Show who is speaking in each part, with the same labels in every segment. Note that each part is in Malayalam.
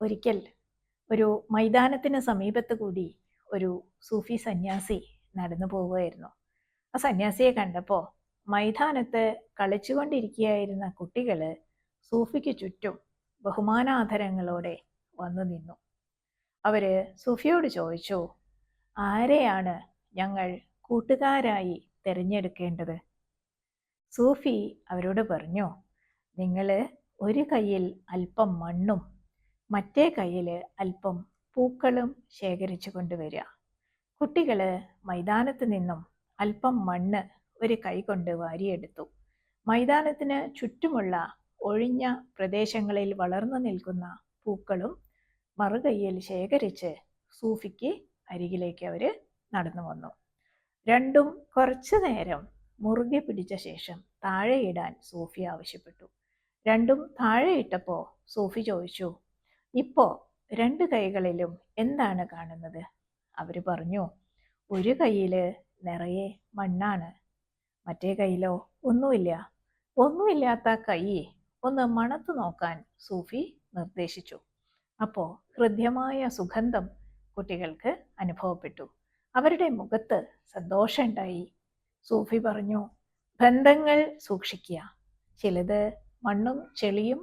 Speaker 1: ഒരിക്കൽ ഒരു മൈതാനത്തിന് സമീപത്ത് കൂടി ഒരു സൂഫി സന്യാസി നടന്നു പോവുകയായിരുന്നു. ആ സന്യാസിയെ കണ്ടപ്പോൾ മൈതാനത്ത് കളിച്ചുകൊണ്ടിരിക്കുകയായിരുന്ന കുട്ടികൾ സൂഫിക്ക് ചുറ്റും ബഹുമാനാധരങ്ങളോടെ വന്നു നിന്നു. അവർ സൂഫിയോട് ചോദിച്ചു ആരെയാണ് ഞങ്ങൾ കൂട്ടുകാരായി തിരഞ്ഞെടുക്കേണ്ടത്? സൂഫി അവരോട് പറഞ്ഞു നിങ്ങൾ ഒരു കയ്യിൽ അല്പം മണ്ണും മറ്റേ കയ്യിൽ അല്പം പൂക്കളും ശേഖരിച്ചു കൊണ്ടുവരിക കുട്ടികൾ മൈതാനത്ത് നിന്നും അല്പം മണ്ണ് ഒരു കൈ കൊണ്ട് വാരിയെടുത്തു. മൈതാനത്തിന് ചുറ്റുമുള്ള ഒഴിഞ്ഞ പ്രദേശങ്ങളിൽ വളർന്നു നിൽക്കുന്ന പൂക്കളും മറുകൈയിൽ ശേഖരിച്ച് സൂഫിക്ക് അരികിലേക്ക് അവർ നടന്നു വന്നു. രണ്ടും കുറച്ചു നേരം മുറുകെ പിടിച്ച ശേഷം താഴെയിടാൻ സൂഫി ആവശ്യപ്പെട്ടു. രണ്ടും താഴെയിട്ടപ്പോൾ സൂഫി ചോദിച്ചു ഇപ്പോ രണ്ട് കൈകളിലും എന്താണ് കാണുന്നത്? അവർ പറഞ്ഞു ഒരു കയ്യിൽ നിറയെ മണ്ണാണ് മറ്റേ കയ്യിലോ ഒന്നുമില്ല. ഒന്നുമില്ലാത്ത കൈ ഒന്ന് മണത്തു നോക്കാൻ സൂഫി നിർദ്ദേശിച്ചു. അപ്പോൾ ഹൃദ്യമായ സുഗന്ധം കുട്ടികൾക്ക് അനുഭവപ്പെട്ടു. അവരുടെ മുഖത്ത് സന്തോഷമുണ്ടായി സൂഫി പറഞ്ഞു ബന്ധങ്ങൾ സൂക്ഷിക്കുക. ചിലത് മണ്ണും ചെളിയും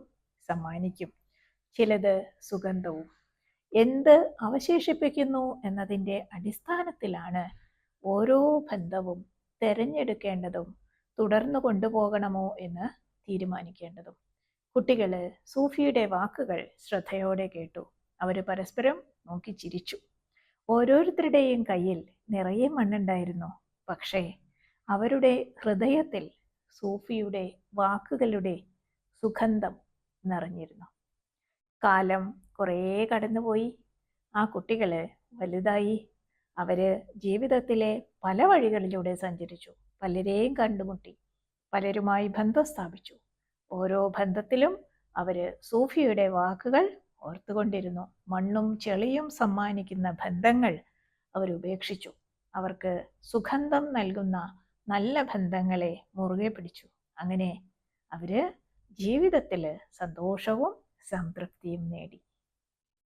Speaker 1: സമ്മാനിക്കും. ചിലത് സുഗന്ധവും. എന്ത് അവശേഷിപ്പിക്കുന്നു എന്നതിന്റെ അടിസ്ഥാനത്തിലാണ് ഓരോ ബന്ധവും തിരഞ്ഞെടുക്കേണ്ടതും തുടർന്നു കൊണ്ടുപോകണമോ എന്ന് തീരുമാനിക്കേണ്ടതും. കുട്ടികൾ സൂഫിയുടെ വാക്കുകൾ ശ്രദ്ധയോടെ കേട്ടു. അവർ പരസ്പരം നോക്കി ചിരിച്ചു. ഓരോരുത്തരുടെയും കയ്യിൽ നിറയെ മണ്ണുണ്ടായിരുന്നു. പക്ഷേ അവരുടെ ഹൃദയത്തിൽ സൂഫിയുടെ വാക്കുകളുടെ സുഗന്ധം നിറഞ്ഞിരുന്നു. കാലം കുറേ കടന്നുപോയി. ആ കുട്ടികൾ വലുതായി. അവർ ജീവിതത്തിലെ പല വഴികളിലൂടെ സഞ്ചരിച്ചു. പലരെയും കണ്ടുമുട്ടി. പലരുമായി ബന്ധം സ്ഥാപിച്ചു. ഓരോ ബന്ധത്തിലും അവർ സൂഫിയുടെ വാക്കുകൾ ഓർത്തുകൊണ്ടിരുന്നു. മണ്ണും ചെളിയും സമ്മാനിക്കുന്ന ബന്ധങ്ങൾ അവരുപേക്ഷിച്ചു അവർക്ക് സുഗന്ധം നൽകുന്ന നല്ല ബന്ധങ്ങളെ മുറുകെ പിടിച്ചു. അങ്ങനെ അവർ ജീവിതത്തിൽ സന്തോഷവും സംതൃപ്തിയും നേടി.